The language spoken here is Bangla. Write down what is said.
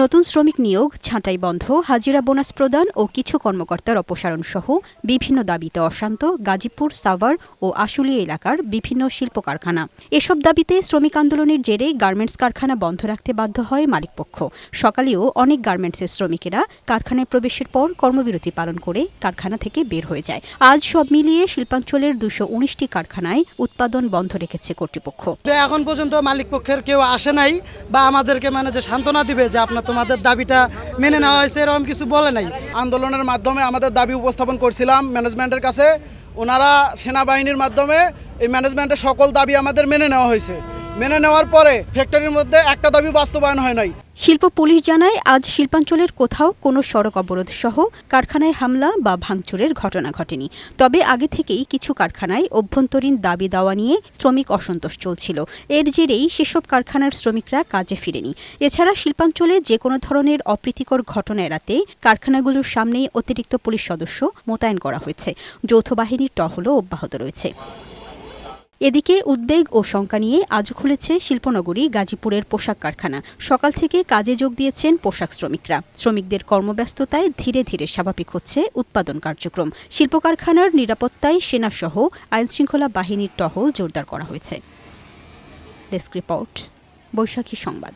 নতুন শ্রমিক নিয়োগ, ছাঁটাই বন্ধ, হাজিরা বোনাস প্রদান ও কিছু কর্মকর্তার অপসারণ সহ বিভিন্ন দাবিতে অশান্ত, গাজীপুর, সাভার ও আশুলিয়া এলাকার বিভিন্ন শিল্প কারখানা এসব দাবিতে শ্রমিক আন্দোলনের জেরে গার্মেন্টস কারখানা বন্ধ রাখতে বাধ্য হয় মালিকপক্ষ। সকালেও অনেক গার্মেন্টসের শ্রমিকেরা কারখানায় প্রবেশের পর কর্মবিরতি পালন করে কারখানা থেকে বের হয়ে যায়। আজ সব মিলিয়ে শিল্পাঞ্চলের দুশো উনিশটি কারখানায় উৎপাদন বন্ধ রেখেছে কর্তৃপক্ষ। এখন পর্যন্ত মালিক পক্ষের কেউ আসে নাই বা আমাদেরকে মানে যে সান্ত্বনা দিবে যে আপনার তোমাদের দাবিটা মেনে নেওয়া হয়েছে, এরকম কিছু বলে নাই। আন্দোলনের মাধ্যমে আমাদের দাবি উপস্থাপন করছিলাম ম্যানেজমেন্টের কাছে। ওনারা সেনাবাহিনীর মাধ্যমে এই ম্যানেজমেন্টের সকল দাবি আমাদের মেনে নেওয়া হয়েছে। মেনে নেওয়ার পরে ফ্যাক্টরির মধ্যে একটা দাবি বাস্তবায়ন হয় নাই। শিল্প পুলিশ জানায়, আজ শিল্পাঞ্চলের কোথাও কোনো সড়ক অবরোধ সহ কারখানায় হামলা বা ভাঙচুরের ঘটনা ঘটেনি। তবে আগে থেকেই কিছু কারখানায় অভ্যন্তরীণ দাবি দাওয়া নিয়ে শ্রমিক অসন্তোষ চলছিল। এর জেরেই সেসব কারখানার শ্রমিকরা কাজে ফিরেনি। এছাড়া শিল্পাঞ্চলে যে কোনো ধরনের অপ্রীতিকর ঘটনা এড়াতে কারখানাগুলোর সামনেই অতিরিক্ত পুলিশ সদস্য মোতায়েন করা হয়েছে। যৌথ বাহিনীর টহলও অব্যাহত রয়েছে। এদিকে উদ্বেগ ও শঙ্কা নিয়ে আজ খুলেছে শিল্পনগরী গাজীপুরের পোশাক কারখানা। সকাল থেকে কাজে যোগ দিয়েছেন পোশাক শ্রমিকরা। শ্রমিকদের কর্মব্যস্ততায় ধীরে ধীরে স্বাভাবিক হচ্ছে উৎপাদন কার্যক্রম। শিল্প কারখানার নিরাপত্তায় সেনাসহ আইনশৃঙ্খলা বাহিনীর টহল জোরদার করা হয়েছে। ডেস্ক রিপোর্ট, বৈশাখী সংবাদ।